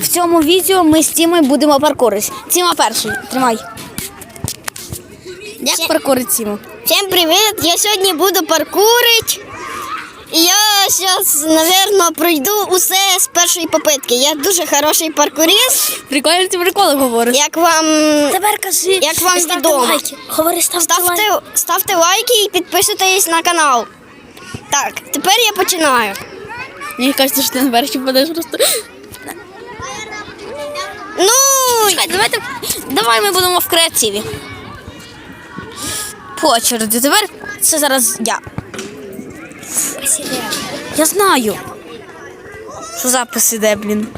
В цьому відео ми з Тімою будемо паркуритись. Тіма перший. Тримай. Як паркурить Тіма? Всем привет! Я сегодня буду паркурить. І я зараз, наверное, пройду усе з першої попитки. Я дуже хороший паркуріст. Прикольно ти приколи говориш. Як вам Тепер кажи, Як вам ставте відомо? лайки. Говори, ставте, лайки. ставте, ставте лайки і підписуйтесь на канал. Так, тепер я починаю. Мені кажеться, що ти на перший подаш просто. Ну, Чекай, давайте. Давай ми будемо в креативі. По очереді. Тепер це зараз я. Я знаю. Що запис іде, блін.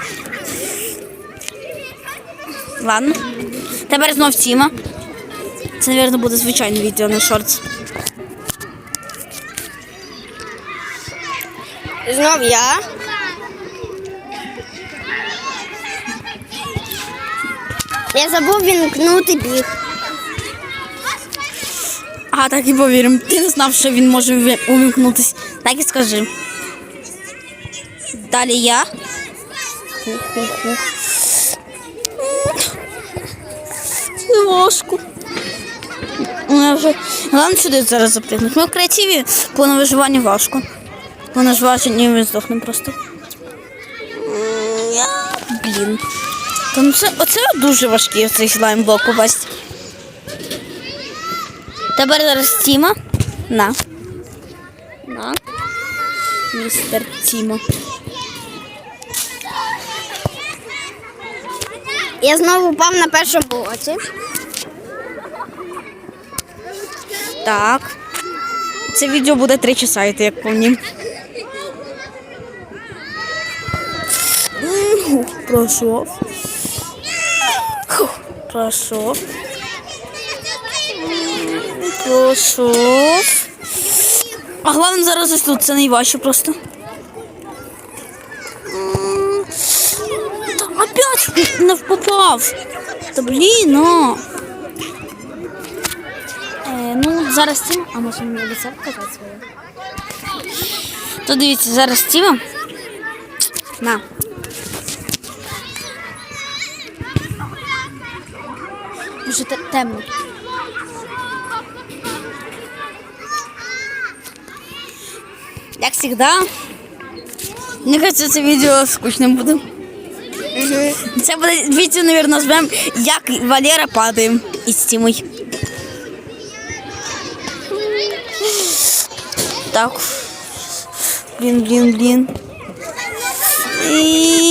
Ладно. Тепер знов Тіма. Це, мабуть, буде звичайне відео на шортс. знов я. Я забув вімкнути біг. Ага, так і повіримо. Ти не знав, що він може уві- увімкнутись. Так і скажи. Далі я. Важко. Я вже... Головне сюди зараз запрягнути. Ми в креативі по виживанні важко. По на виживанні ми здохнемо просто. М, Блін. Там це, оце дуже важкий цей слаймблок попасть. Тепер зараз Тіма. На. На. Містер Тіма. Я знову впав на першому блоці. Так. Це відео буде 3 часа йти, як повні. Пройшов. Хух, Пройшов. А головне зараз ось тут, це найважче просто. Опять не попав. Та блін, ну. Е, ну, зараз Тіма, а може мені обіцяв казати своє. То дивіться, зараз Тіма. На. Те- темно. Як завжди. Мені кажется, це відео скучним буде. Це буде відео, мабуть, назвемо Як Валера падає із Тімою. Так. Блін, блін, блін. І